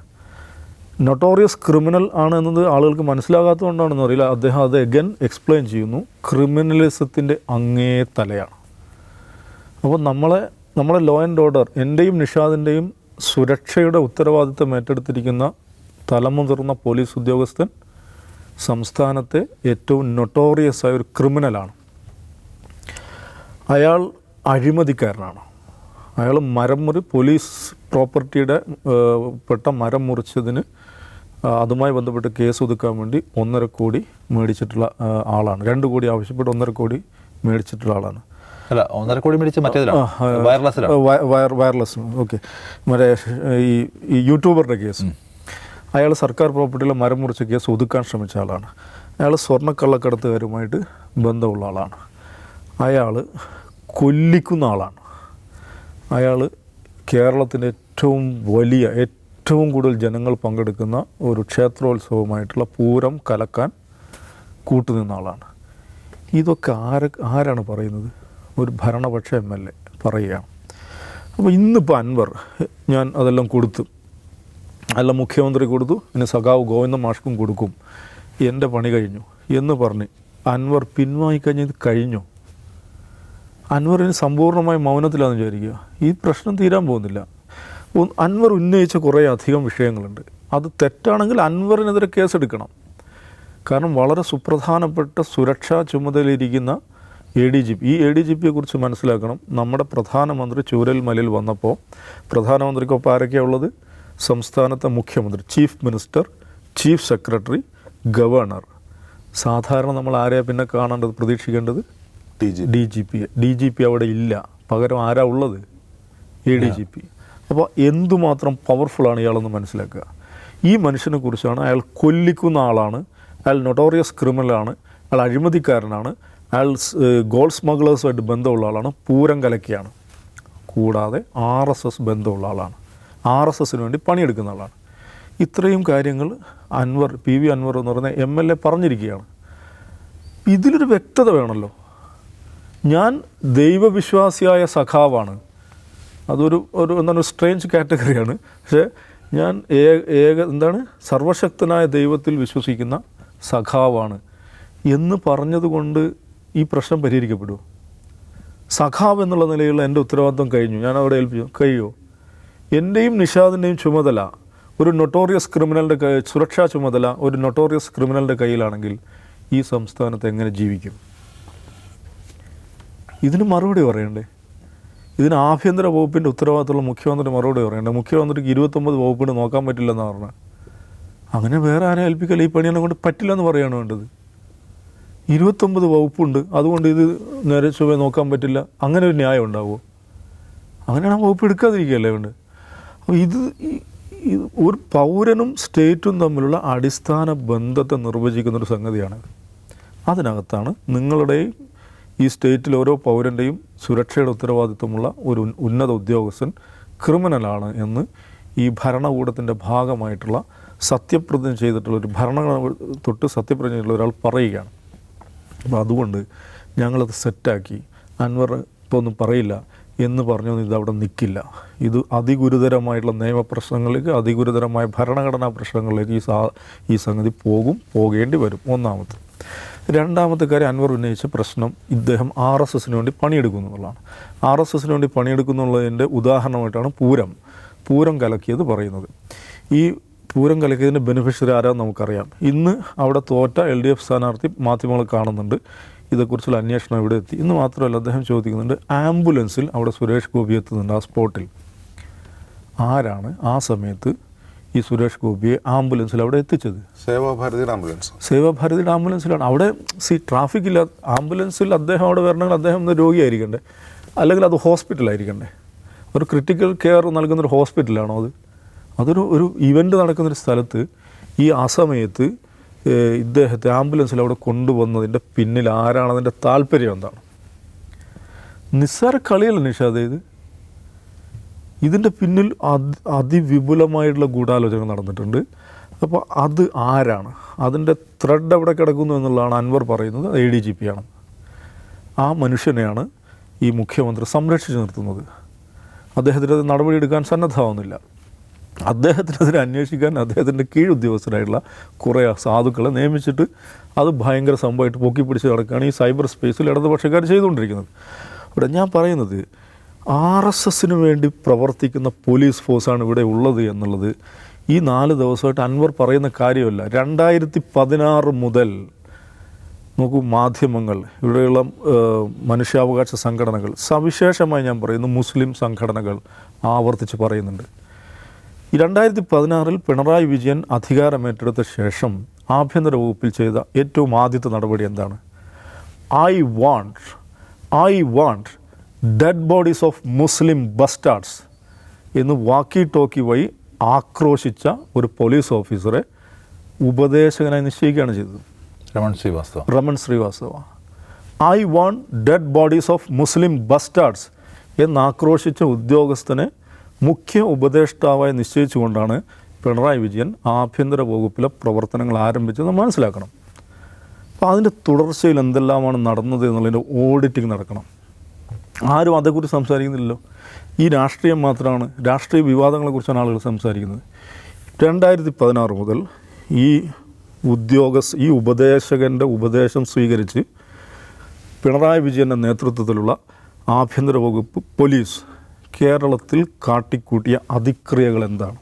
നൊട്ടോറിയസ് ക്രിമിനൽ ആണ് എന്നത് ആളുകൾക്ക് മനസ്സിലാകാത്തതുകൊണ്ടാണെന്ന് അറിയില്ല. അദ്ദേഹം അത് എഗൻ എക്സ്പ്ലെയിൻ ചെയ്യുന്നു. ക്രിമിനലിസത്തിന്റെ അങ്ങേ തലയാണ്. അപ്പോൾ നമ്മളെ നമ്മളെ ലോ ആൻഡ് ഓർഡർ എന്റെയും നിഷാദിന്റെയും സുരക്ഷയുടെ ഉത്തരവാദിത്തം ഏറ്റെടുത്തിരിക്കുന്ന തലമുതിർന്ന പോലീസ് ഉദ്യോഗസ്ഥൻ സംസ്ഥാനത്തെ ഏറ്റവും നൊട്ടോറിയസ് ആയ ഒരു ക്രിമിനലാണ് അയാൾ അഴിമതിക്കാരനാണ്. അയാൾ മരം മുറി പോലീസ് പ്രോപ്പർട്ടിയുടെ പെട്ട മരം മുറിച്ചതിന് അതുമായി ബന്ധപ്പെട്ട് കേസ് ഒതുക്കാൻ വേണ്ടി ഒന്നര കോടി മേടിച്ചിട്ടുള്ള ആളാണ്. രണ്ട് കോടി ആവശ്യപ്പെട്ട് ഒന്നര കോടി മേടിച്ചിട്ടുള്ള ആളാണ്. അല്ല ഒന്നര കോടി മേടിച്ച് വയർലെസ് വയർലെസ് ഓക്കെ. മറ്റേ ഈ യൂട്യൂബറുടെ കേസ് അയാൾ സർക്കാർ പ്രോപ്പർട്ടിയിലെ മരം മുറിച്ച് കേസ് ഒതുക്കാൻ ശ്രമിച്ച ആളാണ്. അയാൾ സ്വർണക്കള്ളക്കടത്തുകാരുമായിട്ട് ബന്ധമുള്ള ആളാണ്. അയാൾ കൊല്ലിക്കുന്ന ആളാണ്. അയാൾ കേരളത്തിന്റെ ഏറ്റവും വലിയ ഏറ്റവും കൂടുതൽ ജനങ്ങൾ പങ്കെടുക്കുന്ന ഒരു ക്ഷേത്രോത്സവമായിട്ടുള്ള പൂരം കലക്കാൻ കൂട്ടുനിന്ന ആളാണ്. ഇതൊക്കെ ആര ആരാണ് പറയുന്നത്? ഒരു ഭരണപക്ഷ എം എൽ എ പറയുകയാണ്. അപ്പോൾ ഇന്നിപ്പോൾ അൻവർ ഞാൻ അതെല്ലാം കൊടുത്തു അല്ല മുഖ്യമന്ത്രി കൊടുത്തു. പിന്നെ സഖാവ് ഗോവിന്ദ മാഷ്ക്കും കൊടുക്കും. എന്റെ പണി കഴിഞ്ഞു. എന്ന് പറഞ്ഞ് അൻവർ പിൻവാങ്ങിക്കഴിഞ്ഞ് ഇത് കഴിഞ്ഞു. അൻവറിന് സമ്പൂർണമായി മൗനത്തിലാണെന്ന് വിചാരിക്കുക. ഈ പ്രശ്നം തീരാൻ പോകുന്നില്ല. അൻവർ ഉന്നയിച്ച കുറേ അധികം വിഷയങ്ങളുണ്ട്. അത് തെറ്റാണെങ്കിൽ അൻവറിനെതിരെ കേസെടുക്കണം. കാരണം വളരെ സുപ്രധാനപ്പെട്ട സുരക്ഷാ ചുമതലയിരിക്കുന്ന എ ഡി ജി പി ഈ എ ഡി ജി പിയെ കുറിച്ച് മനസ്സിലാക്കണം. നമ്മുടെ പ്രധാനമന്ത്രി ചൂരൽ ചൂരൽമലയിൽ വന്നപ്പോൾ പ്രധാനമന്ത്രിക്കൊപ്പം ആരൊക്കെയാണ് ഉള്ളത്? സംസ്ഥാനത്തെ മുഖ്യമന്ത്രി chief minister chief secretary governor. സാധാരണ നമ്മൾ ആരെയാണ് പിന്നെ കാണേണ്ടത് പ്രതീക്ഷിക്കേണ്ടത്? D G D G P. D G P അവിടെ ഇല്ല. പകരം ആരാ ഉള്ളത്? A D G P. അപ്പോൾ എന്തുമാത്രം പവർഫുള്ളാണ് ഇയാളെന്ന് മനസ്സിലാക്കുക. ഈ മനുഷ്യനെ കുറിച്ചാണ് അയാൾ കൊല്ലിക്കുന്ന ആളാണ്. അയാൾ നൊട്ടോറിയസ് ക്രിമിനലാണ് അയാൾ അഴിമതിക്കാരനാണ്. അയാൾ ഗോൾഡ് സ്മഗ്ലേഴ്സുമായിട്ട് ബന്ധമുള്ള ആളാണ്. പൂരം കലക്കിയാണ്. കൂടാതെ ആർ എസ് എസ് ബന്ധമുള്ള ആളാണ്. ആർ എസ് എസിന് വേണ്ടി പണിയെടുക്കുന്ന ആളാണ്. ഇത്രയും കാര്യങ്ങൾ അൻവർ പി വി അൻവർ എന്ന് പറയുന്ന എം എൽ എ പറഞ്ഞിരിക്കുകയാണ്. ഇതിലൊരു വ്യക്തത വേണമല്ലോ. ഞാൻ ദൈവവിശ്വാസിയായ സഖാവാണ്. അതൊരു ഒരു എന്താണ് ഒരു സ്ട്രേഞ്ച് കാറ്റഗറിയാണ് പക്ഷേ ഞാൻ ഏക എന്താണ് സർവശക്തനായ ദൈവത്തിൽ വിശ്വസിക്കുന്ന സഖാവാണ്. എന്ന് പറഞ്ഞതുകൊണ്ട് ഈ പ്രശ്നം പരിഹരിക്കപ്പെടുമോ സഖാവ് എന്നുള്ള നിലയിലുള്ള എന്റെ ഉത്തരവാദിത്വം കഴിഞ്ഞു. ഞാൻ അവിടെ ഏൽപ്പിച്ചു. കഴിയോ എന്റെയും നിഷാദിന്റെയും ചുമതല ഒരു നൊട്ടോറിയസ് ക്രിമിനലിന്റെ കൈ സുരക്ഷാ ചുമതല ഒരു നൊട്ടോറിയസ് ക്രിമിനലിന്റെ കയ്യിലാണെങ്കിൽ ഈ സംസ്ഥാനത്ത് എങ്ങനെ ജീവിക്കും? ഇതിന് മറുപടി പറയണ്ടേ? ഇതിന് ആഭ്യന്തര വകുപ്പിന്റെ ഉത്തരവാദിത്തമുള്ള മുഖ്യമന്ത്രി മറുപടി പറയണ്ടേ? മുഖ്യമന്ത്രിക്ക് ഇരുപത്തൊമ്പത് വകുപ്പിന് നോക്കാൻ പറ്റില്ലെന്ന് പറഞ്ഞു. അങ്ങനെ വേറെ ആരെ ഏൽപ്പിക്കൽ ഈ പണിയെല്ലാം കൊണ്ട് പറ്റില്ലെന്ന് പറയുകയാണ് വേണ്ടത്. ഇരുപത്തൊമ്പത് വകുപ്പുണ്ട്. അതുകൊണ്ട് ഇത് നേരെ ചൊവ്വേ നോക്കാൻ പറ്റില്ല. അങ്ങനെ ഒരു ന്യായം ഉണ്ടാവുമോ അങ്ങനെയാണ് വകുപ്പ് എടുക്കാതിരിക്കുകയല്ലേ വേണ്ടത്? അപ്പോൾ ഇത് ഒരു പൗരനും സ്റ്റേറ്റും തമ്മിലുള്ള അടിസ്ഥാന ബന്ധത്തെ നിർവചിക്കുന്ന ഒരു സംഗതിയാണ് അതിനകത്താണ് നിങ്ങളുടെയും ഈ സ്റ്റേറ്റിൽ ഓരോ പൗരന്റെയും സുരക്ഷയുടെ ഉത്തരവാദിത്വമുള്ള ഒരു ഉന്നത ഉദ്യോഗസ്ഥൻ ക്രിമിനലാണ് എന്ന് ഈ ഭരണകൂടത്തിന്റെ ഭാഗമായിട്ടുള്ള സത്യപ്രതിജ്ഞ ചെയ്തിട്ടുള്ള ഒരു ഭരണഘടന തൊട്ട് സത്യപ്രതിജ്ഞ ചെയ്തിട്ടുള്ള ഒരാൾ പറയുകയാണ്. അപ്പോൾ അതുകൊണ്ട് ഞങ്ങളത് സെറ്റാക്കി. അൻവർ ഇപ്പോൾ ഒന്നും പറയില്ല. എന്ന് പറഞ്ഞൊന്നും ഇത് അവിടെ നിൽക്കില്ല ഇത് അതിഗുരുതരമായിട്ടുള്ള നിയമപ്രശ്നങ്ങളിലേക്ക് അതിഗുരുതരമായ ഭരണഘടനാ പ്രശ്നങ്ങളിലേക്ക് ഈ സാ ഈ സംഗതി പോകും പോകേണ്ടി വരും. ഒന്നാമത്തെ രണ്ടാമത്തെ കാര്യം അൻവർ ഉന്നയിച്ച പ്രശ്നം ഇദ്ദേഹം ആർ എസ് എസിന് വേണ്ടി പണിയെടുക്കുന്നു എന്നുള്ളതാണ്. ആർ എസ് എസിന് വേണ്ടി പണിയെടുക്കുന്നുള്ളതിന്റെ ഉദാഹരണമായിട്ടാണ് പൂരം പൂരം കലക്കിയത് പറയുന്നത്. ഈ പൂരം കലക്കിയതിന്റെ ബെനിഫിഷ്യറി ആരാന്ന് നമുക്കറിയാം. ഇന്ന് അവിടെ തോറ്റ എൽ ഡി എഫ് സ്ഥാനാർത്ഥി മാധ്യമങ്ങൾ കാണുന്നുണ്ട്. ഇതേക്കുറിച്ചുള്ള അന്വേഷണം ഇവിടെ എത്തി. ഇന്ന് മാത്രമല്ല അദ്ദേഹം ചോദിക്കുന്നുണ്ട് ആംബുലൻസിൽ അവിടെ സുരേഷ് ഗോപി എത്തുന്നുണ്ട് ആ സ്പോട്ടിൽ. ആരാണ് ആ സമയത്ത് ഈ സുരേഷ് ഗോപിയെ ആംബുലൻസിൽ അവിടെ എത്തിച്ചത്? സേവാഭാരതിയുടെ ആംബുലൻസ്. സേവാഭാരതിയുടെ ആംബുലൻസിലാണ്. അവിടെ സി ട്രാഫിക് ഇല്ല ആംബുലൻസിൽ അദ്ദേഹം അവിടെ വരണമെങ്കിൽ അദ്ദേഹം ഒന്ന് രോഗിയായിരിക്കണ്ടേ? അല്ലെങ്കിൽ അത് ഹോസ്പിറ്റലായിരിക്കണ്ടേ? ഒരു ക്രിട്ടിക്കൽ കെയർ നൽകുന്നൊരു ഹോസ്പിറ്റലാണോ അത്? അതൊരു ഒരു ഇവന്റ് നടക്കുന്നൊരു സ്ഥലത്ത് ഈ ആ സമയത്ത് ഇദ്ദേഹത്തെ ആംബുലൻസിൽ അവിടെ കൊണ്ടുവന്നതിന്റെ പിന്നിൽ ആരാണ് അതിന്റെ താല്പര്യം എന്താണ്? നിസ്സാര കളിയല്ല നിഷാദ് ഇത്. ഇതിന്റെ പിന്നിൽ അതി അതിവിപുലമായിട്ടുള്ള ഗൂഢാലോചന നടന്നിട്ടുണ്ട്. അപ്പോൾ അത് ആരാണ്? അതിന്റെ ത്രെഡ് എവിടെ കിടക്കുന്നു എന്നുള്ളതാണ് അൻവർ പറയുന്നത്. എ ഡി ജി പി ആണ്. ആ മനുഷ്യനെയാണ് ഈ മുഖ്യമന്ത്രി സംരക്ഷിച്ചു നിർത്തുന്നത്. അദ്ദേഹത്തിന്റെ നടപടിയെടുക്കാൻ സന്നദ്ധമാവുന്നില്ല. അദ്ദേഹത്തിനെതിരെ അന്വേഷിക്കാൻ അദ്ദേഹത്തിന്റെ കീഴുദ്യോഗസ്ഥരായിട്ടുള്ള കുറേ സാധുക്കളെ നിയമിച്ചിട്ട് അത് ഭയങ്കര സംഭവമായിട്ട് പൊക്കി പിടിച്ച് നടക്കുകയാണ് ഈ സൈബർ സ്പേസിൽ ഇടതുപക്ഷക്കാർ ചെയ്തുകൊണ്ടിരിക്കുന്നത്. ഇവിടെ ഞാൻ പറയുന്നത് ആർ എസ് എസിന് വേണ്ടി പ്രവർത്തിക്കുന്ന പോലീസ് ഫോഴ്സാണ് ഇവിടെ ഉള്ളത് എന്നുള്ളത് ഈ നാല് ദിവസമായിട്ട് അൻവർ പറയുന്ന കാര്യമല്ല. രണ്ടായിരത്തി പതിനാറ് മുതൽ നോക്കൂ മാധ്യമങ്ങൾ ഇവിടെയുള്ള മനുഷ്യാവകാശ സംഘടനകൾ സവിശേഷമായി ഞാൻ പറയുന്നു മുസ്ലിം സംഘടനകൾ ആവർത്തിച്ച് പറയുന്നുണ്ട്. രണ്ടായിരത്തി പതിനാറിൽ പിണറായി വിജയൻ അധികാരമേറ്റെടുത്ത ശേഷം ആഭ്യന്തര വകുപ്പിൽ ചെയ്ത ഏറ്റവും ആദ്യത്തെ നടപടി എന്താണ്? I want I want dead bodies of Muslim bastards എന്ന് വാക്കി ടോക്കി വഴി ആക്രോശിച്ച ഒരു പോലീസ് ഓഫീസറെ ഉപദേശകനായി നിശ്ചയിക്കുകയാണ് ചെയ്തത്. Raman Srivastava. Raman Srivastava. I want dead bodies of Muslim bastards എന്നാക്രോശിച്ച ഉദ്യോഗസ്ഥനെ മുഖ്യ ഉപദേഷ്ടാവായി നിശ്ചയിച്ചുകൊണ്ടാണ് പിണറായി വിജയൻ ആഭ്യന്തര വകുപ്പിലെ പ്രവർത്തനങ്ങൾ ആരംഭിച്ചത് മനസ്സിലാക്കണം. അപ്പോൾ അതിന്റെ തുടർച്ചയിൽ എന്തെല്ലാമാണ് നടന്നത് എന്നുള്ളതിന്റെ ഓഡിറ്റിംഗ് നടക്കണം. ആരും അതേക്കുറിച്ച് സംസാരിക്കുന്നില്ലല്ലോ. ഈ രാഷ്ട്രീയം മാത്രമാണ് രാഷ്ട്രീയ വിവാദങ്ങളെക്കുറിച്ചാണ് ആളുകൾ സംസാരിക്കുന്നത്. രണ്ടായിരത്തി പതിനാറ് മുതൽ ഈ ഉദ്യോഗസ്ഥ ഈ ഉപദേശകന്റെ ഉപദേശം സ്വീകരിച്ച് പിണറായി വിജയന്റെ നേതൃത്വത്തിലുള്ള ആഭ്യന്തര വകുപ്പ് പോലീസ് കേരളത്തിൽ കാട്ടിക്കൂട്ടിയ അതിക്രിയകൾ എന്താണ്?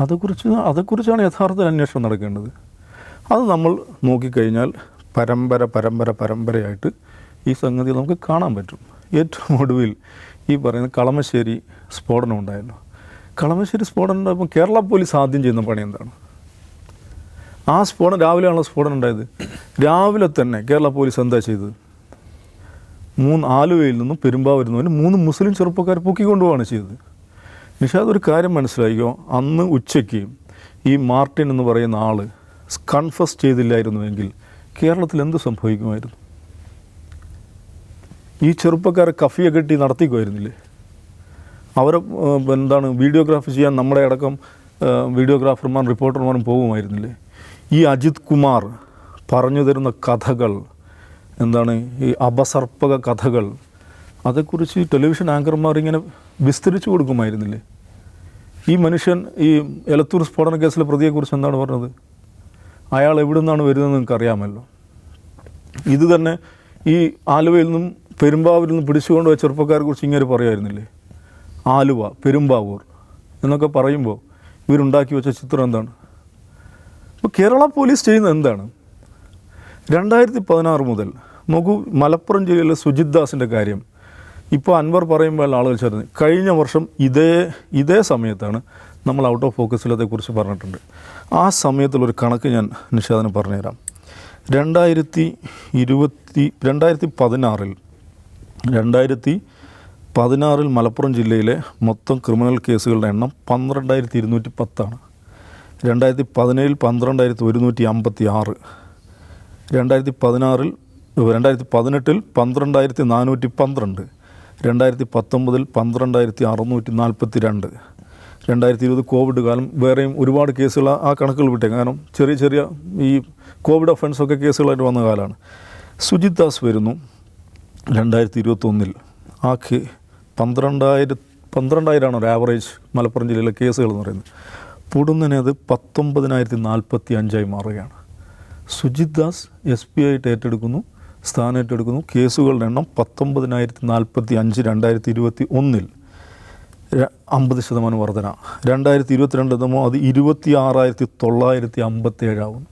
അതേക്കുറിച്ച് അതേക്കുറിച്ചാണ് യഥാർത്ഥത്തിൽ അന്വേഷണം നടക്കേണ്ടത്. അത് നമ്മൾ നോക്കിക്കഴിഞ്ഞാൽ പരമ്പര പരമ്പര പരമ്പരയായിട്ട് ഈ സംഗതി നമുക്ക് കാണാൻ പറ്റും. ഏറ്റവും ഒടുവിൽ ഈ പറയുന്ന കളമശ്ശേരി സ്ഫോടനം ഉണ്ടായിരുന്നു. കളമശ്ശേരി സ്ഫോടനം ഉണ്ടായപ്പോൾ കേരള പോലീസ് ആദ്യം ചെയ്യുന്ന പണി എന്താണ്? ആ സ്ഫോടനം രാവിലെയാണല്ലോ സ്ഫോടനം ഉണ്ടായത്. രാവിലെ തന്നെ കേരള പോലീസ് എന്താ ചെയ്തത്? മൂന്ന് ആലുവയിൽ നിന്നും പെരുമ്പാവൂരിൽ മൂന്ന് മുസ്ലിം ചെറുപ്പക്കാർ പൊക്കിക്കൊണ്ടുപോവാണ് ചെയ്തത്. നിഷാദ് ഒരു കാര്യം മനസ്സിലാക്കിയോ അന്ന് ഉച്ചയ്ക്ക് ഈ മാർട്ടിൻ എന്ന് പറയുന്ന ആൾ കൺഫസ് ചെയ്തില്ലായിരുന്നുവെങ്കിൽ കേരളത്തിൽ എന്ത് സംഭവിക്കുമായിരുന്നു? ഈ ചെറുപ്പക്കാരെ കഫിയെ കെട്ടി നടത്തിക്കുമായിരുന്നില്ലേ? അവരെ എന്താണ് വീഡിയോഗ്രാഫി ചെയ്യാൻ നമ്മളെ അടക്കം വീഡിയോഗ്രാഫർമാരും റിപ്പോർട്ടർമാരും പോകുമായിരുന്നില്ലേ? ഈ അജിത് കുമാർ പറഞ്ഞു തരുന്ന കഥകൾ എന്താണ് ഈ അപസർപ്പക കഥകൾ അതേക്കുറിച്ച് ടെലിവിഷൻ ആങ്കർമാർ ഇങ്ങനെ വിസ്തരിച്ചു കൊടുക്കുമായിരുന്നില്ലേ? ഈ മനുഷ്യൻ ഈ എലത്തൂർ സ്ഫോടന കേസിലെ പ്രതിയെക്കുറിച്ച് എന്താണ് പറഞ്ഞത്? അയാൾ എവിടെ നിന്നാണ് വരുന്നത് നിങ്ങൾക്ക് അറിയാമല്ലോ ഇത് തന്നെ ഈ ആലുവയിൽ നിന്നും പെരുമ്പാവൂരിൽ നിന്നും പിടിച്ചുകൊണ്ട് പോയ ചെറുപ്പക്കാരെ കുറിച്ച് ഇങ്ങനെ പറയുമായിരുന്നില്ലേ ആലുവ പെരുമ്പാവൂർ എന്നൊക്കെ പറയുമ്പോൾ ഇവരുണ്ടാക്കി വെച്ച ചിത്രം എന്താണ്? ഇപ്പോൾ കേരള പോലീസ് ചെയ്യുന്നത് എന്താണ്? രണ്ടായിരത്തി പതിനാറ് മുതൽ നോക്കൂ മലപ്പുറം ജില്ലയിലെ സുജിത് ദാസിന്റെ കാര്യം ഇപ്പോൾ അൻവർ പറയുമ്പോൾ ആളുകൾ ചേർന്ന് കഴിഞ്ഞ വർഷം ഇതേ ഇതേ സമയത്താണ് നമ്മൾ ഔട്ട് ഓഫ് ഫോക്കസിൽ അതേക്കുറിച്ച് പറഞ്ഞിട്ടുണ്ട്. ആ സമയത്തുള്ളൊരു കണക്ക് ഞാൻ നിഷാദിന് പറഞ്ഞുതരാം. രണ്ടായിരത്തി ഇരുപത്തി രണ്ടായിരത്തി പതിനാറിൽ രണ്ടായിരത്തി പതിനാറിൽ മലപ്പുറം ജില്ലയിലെ മൊത്തം ക്രിമിനൽ കേസുകളുടെ എണ്ണം പന്ത്രണ്ടായിരത്തി ഇരുന്നൂറ്റി പത്താണ്. രണ്ടായിരത്തി പതിനേഴിൽ പന്ത്രണ്ടായിരത്തി ഒരുന്നൂറ്റി അമ്പത്തി ആറ് രണ്ടായിരത്തി പതിനാറിൽ രണ്ടായിരത്തി പതിനെട്ടിൽ പന്ത്രണ്ടായിരത്തി നാനൂറ്റി പന്ത്രണ്ട് രണ്ടായിരത്തി പത്തൊമ്പതിൽ പന്ത്രണ്ടായിരത്തി അറുന്നൂറ്റി നാൽപ്പത്തി രണ്ട് രണ്ടായിരത്തി ഇരുപത് കോവിഡ് കാലം വേറെയും ഒരുപാട് കേസുകൾ ആ- കണക്കുകൾ വിട്ടേ. കാരണം ചെറിയ ചെറിയ ഈ കോവിഡ് ഒഫൻസൊക്കെ കേസുകളായിട്ട് വന്ന കാലമാണ് സുജിത് ദാസ് വരുന്നു രണ്ടായിരത്തി ഇരുപത്തൊന്നിൽ ആ കേ പന്ത്രണ്ടായിരം പന്ത്രണ്ടായിരമാണ് ഒരു ആവറേജ് മലപ്പുറം ജില്ലയിലെ കേസുകൾ എന്ന് പറയുന്നത്. പൊടുന്നതിനത് പത്തൊമ്പതിനായിരത്തി നാൽപ്പത്തി അഞ്ചായി മാറുകയാണ്. സുജിത് ദാസ് എസ് പി ആയിട്ട് ഏറ്റെടുക്കുന്നു സ്ഥാനം ഏറ്റെടുക്കുന്നു കേസുകളുടെ എണ്ണം പത്തൊമ്പതിനായിരത്തി നാൽപ്പത്തി അഞ്ച് രണ്ടായിരത്തി ഇരുപത്തി ഒന്നിൽ അമ്പത് ശതമാനം വർധന. രണ്ടായിരത്തി ഇരുപത്തിരണ്ട് എത്തുമ്പോൾ അത് ഇരുപത്തി ആറായിരത്തി തൊള്ളായിരത്തി അമ്പത്തി ഏഴാവുന്നു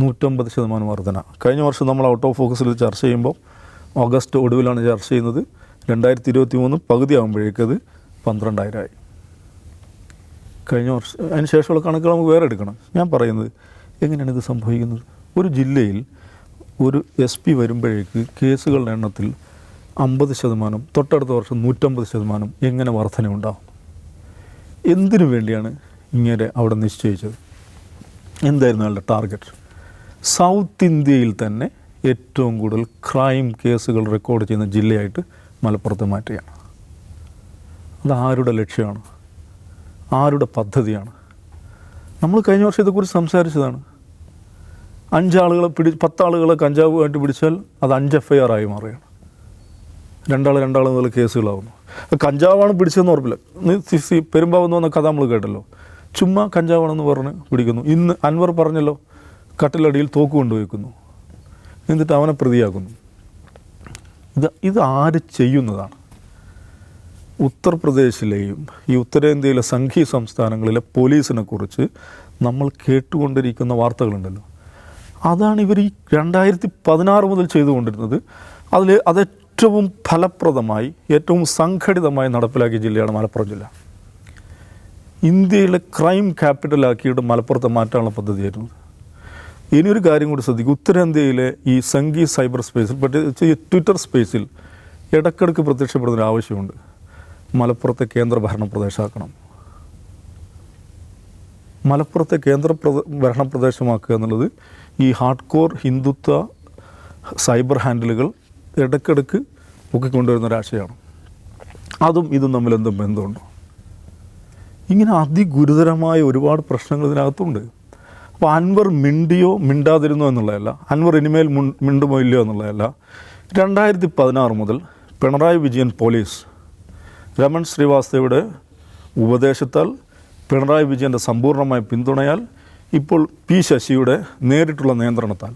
നൂറ്റമ്പത് ശതമാനം വർധന. കഴിഞ്ഞ വർഷം നമ്മൾ ഔട്ട് ഓഫ് ഫോക്കസിൽ ചർച്ച ചെയ്യുമ്പോൾ ഓഗസ്റ്റ് ഒടുവിലാണ് ചർച്ച ചെയ്യുന്നത്. രണ്ടായിരത്തി ഇരുപത്തി മൂന്ന് പകുതി ആകുമ്പോഴേക്കത് പന്ത്രണ്ടായിരമായി കഴിഞ്ഞ വർഷം അതിന് ശേഷമുള്ള കണക്കുകൾ നമുക്ക് വേറെ എടുക്കണം. ഞാൻ പറയുന്നത് എങ്ങനെയാണ് ഇത് സംഭവിക്കുന്നത്? ഒരു ജില്ലയിൽ ഒരു എസ് പി വരുമ്പോഴേക്ക് കേസുകളുടെ എണ്ണത്തിൽ അമ്പത് ശതമാനം തൊട്ടടുത്ത വർഷം നൂറ്റമ്പത് ശതമാനം എങ്ങനെ വർധനയുണ്ടാവും? എന്തിനു വേണ്ടിയാണ് ഇങ്ങനെ അവിടെ നിശ്ചയിച്ചത്? എന്തായിരുന്നു അയാളുടെ ടാർഗറ്റ് സൗത്ത് ഇന്ത്യയിൽ തന്നെ ഏറ്റവും കൂടുതൽ ക്രൈം കേസുകൾ റെക്കോർഡ് ചെയ്യുന്ന ജില്ലയായിട്ട് മലപ്പുറത്ത് മാറ്റുകയാണ്. അത് ആരുടെ ലക്ഷ്യമാണ്? ആരുടെ പദ്ധതിയാണ്? നമ്മൾ കഴിഞ്ഞ വർഷം ഇതേക്കുറിച്ച് സംസാരിച്ചതാണ്. അഞ്ചാളുകളെ പിടി പത്താളുകളെ കഞ്ചാവുമായിട്ട് പിടിച്ചാൽ അത് അഞ്ച് എഫ് ഐ ആർ ആയി മാറുകയാണ്. രണ്ടാൾ രണ്ടാൾ മുതൽ കേസുകളാവുന്നു. കഞ്ചാവാണ് പിടിച്ചതെന്ന് ഉറപ്പില്ല. നീ സി- പെരുമ്പാവെന്ന് വന്ന കഥ നമ്മൾ കേട്ടല്ലോ. ചുമ്മാ കഞ്ചാവാണെന്ന് പറഞ്ഞ് പിടിക്കുന്നു. ഇന്ന് അൻവർ പറഞ്ഞല്ലോ കട്ടിലടിയിൽ തോക്ക് കൊണ്ടുവയ്ക്കുന്നു എന്നിട്ട് അവനെ പ്രതിയാക്കുന്നു. ഇത് ഇത് ആര് ചെയ്യുന്നതാണ്? ഉത്തർപ്രദേശിലെയും ഈ ഉത്തരേന്ത്യയിലെ സംഘീയ സംസ്ഥാനങ്ങളിലെ പോലീസിനെ കുറിച്ച് നമ്മൾ കേട്ടുകൊണ്ടിരിക്കുന്ന വാർത്തകളുണ്ടല്ലോ. അതാണ് ഇവർ ഈ രണ്ടായിരത്തി പതിനാറ് മുതൽ ചെയ്തുകൊണ്ടിരുന്നത്. അതിൽ അത് ഏറ്റവും ഫലപ്രദമായി ഏറ്റവും സംഘടിതമായി നടപ്പിലാക്കിയ ജില്ലയാണ് മലപ്പുറം ജില്ല. ഇന്ത്യയിലെ ക്രൈം ക്യാപിറ്റലാക്കിയിട്ട് മലപ്പുറത്തെ മാറ്റാനുള്ള പദ്ധതിയായിരുന്നു. ഇനിയൊരു കാര്യം കൂടി ശ്രദ്ധിക്കും. ഉത്തരേന്ത്യയിലെ ഈ സംഗീ സൈബർ സ്പേസിൽ പ്രത്യേകിച്ച് ഈ ട്വിറ്റർ സ്പേസിൽ ഇടക്കിടക്ക് പ്രത്യക്ഷപ്പെടുന്നൊരു ആവശ്യമുണ്ട് മലപ്പുറത്തെ കേന്ദ്ര ഭരണ പ്രദേശമാക്കണം. മലപ്പുറത്തെ കേന്ദ്ര ഭരണ പ്രദേശമാക്കുക എന്നുള്ളത് ഈ ഹാർഡ് കോർ ഹിന്ദുത്വ സൈബർ ഹാൻഡിലുകൾ ഇടയ്ക്കിടയ്ക്ക് പൊക്കിക്കൊണ്ടുവരുന്ന ഒരാശയമാണ് അതും ഇതും തമ്മിൽ എന്തും ബന്ധമുണ്ടോ? ഇങ്ങനെ അതിഗുരുതരമായ ഒരുപാട് പ്രശ്നങ്ങൾ ഇതിനകത്തുണ്ട്. അപ്പോൾ അൻവർ മിണ്ടിയോ മിണ്ടാതിരുന്നോ എന്നുള്ളതല്ല അൻവർ ഇനിമേൽ മിണ്ടുമോ ഇല്ലയോ എന്നുള്ളതല്ല രണ്ടായിരത്തി പതിനാറ് മുതൽ പിണറായി വിജയൻ പോലീസ് രമൺ ശ്രീവാസ്തവയുടെ ഉപദേശത്താൽ പിണറായി വിജയന്റെ സമ്പൂർണമായ പിന്തുണയാൽ ഇപ്പോൾ പി ശശിയുടെ നേരിട്ടുള്ള നിയന്ത്രണത്താൽ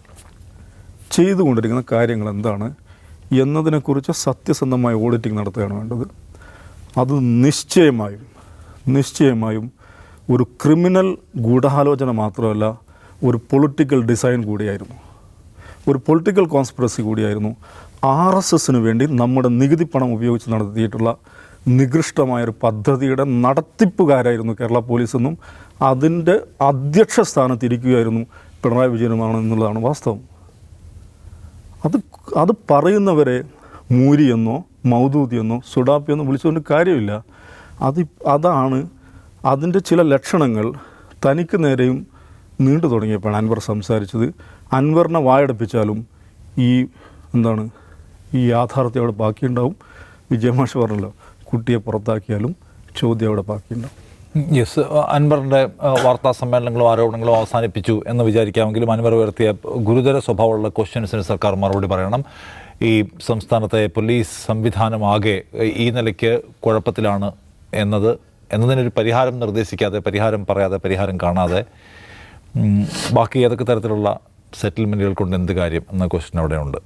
ചെയ്തുകൊണ്ടിരിക്കുന്ന കാര്യങ്ങൾ എന്താണ് എന്നതിനെക്കുറിച്ച് സത്യസന്ധമായ ഓഡിറ്റിംഗ് നടത്തുകയാണ് വേണ്ടത്. അത് നിശ്ചയമായും നിശ്ചയമായും ഒരു ക്രിമിനൽ ഗൂഢാലോചന മാത്രമല്ല ഒരു പൊളിറ്റിക്കൽ ഡിസൈൻ കൂടിയായിരുന്നു. ഒരു പൊളിറ്റിക്കൽ കോൺസ്പിറസി കൂടിയായിരുന്നു. ആർ എസ് എസിന് വേണ്ടി നമ്മുടെ നികുതി പണം ഉപയോഗിച്ച് നടത്തിയിട്ടുള്ള നികൃഷ്ടമായൊരു പദ്ധതിയുടെ നടത്തിപ്പുകാരായിരുന്നു കേരള പോലീസ് എന്നും അതിന്റെ അധ്യക്ഷ സ്ഥാനത്തിരിക്കുകയായിരുന്നു പിണറായി വിജയനുമാണ് എന്നുള്ളതാണ് വാസ്തവം. അത് അത് പറയുന്നവരെ മൂരിയെന്നോ മൗദൂദിയെന്നോ സുഡാപ്പിയെന്നോ വിളിച്ചുകൊണ്ട് കാര്യമില്ല. അത് അതാണ് അതിന്റെ ചില ലക്ഷണങ്ങൾ തനിക്ക് നേരെയും നീണ്ടു തുടങ്ങിയപ്പോഴാണ് അൻവർ സംസാരിച്ചത്. അൻവറിനെ വായടപ്പിച്ചാലും ഈ എന്താണ് ഈ യാഥാർത്ഥ്യം അവിടെ ബാക്കിയുണ്ടാവും. വിജയമാഷ് പറഞ്ഞല്ലോ. കുട്ടിയെ പുറത്താക്കിയാലും ചോദ്യം അവിടെ ബാക്കിയുണ്ടാവും യെസ് അൻവറിന്റെ വാർത്താ സമ്മേളനങ്ങളും ആരോപണങ്ങളും അവസാനിപ്പിച്ചു എന്ന് വിചാരിക്കാമെങ്കിലും അൻവർ ഉയർത്തിയ ഗുരുതര സ്വഭാവമുള്ള ക്വസ്റ്റ്യൻസിന് സർക്കാർ മറുപടി പറയണം. ഈ സംസ്ഥാനത്തെ പോലീസ് സംവിധാനമാകെ ഈ നിലയ്ക്ക് കുഴപ്പത്തിലാണ് എന്നത് എന്നതിനൊരു പരിഹാരം നിർദ്ദേശിക്കാതെ പരിഹാരം പറയാതെ പരിഹാരം കാണാതെ ബാക്കി ഏതൊക്കെ തരത്തിലുള്ള സെറ്റിൽമെന്റുകൾ കൊണ്ട് എന്ത് കാര്യം എന്ന ക്വസ്റ്റ്യൻ അവിടെ ഉണ്ട്.